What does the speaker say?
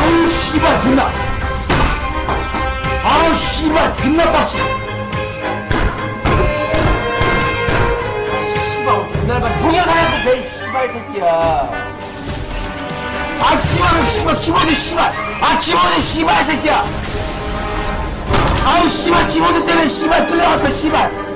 아우 씨발 존나. 아우 씨발 존나 빡치다 씨발 존나 빡 동영상한테 대 씨발 새끼야. 아 씨발 씨발 키보드 씨발 아 키보드 씨발 새끼야. 아우 씨발 키보드 때문에 씨발 뚫려갔어 씨발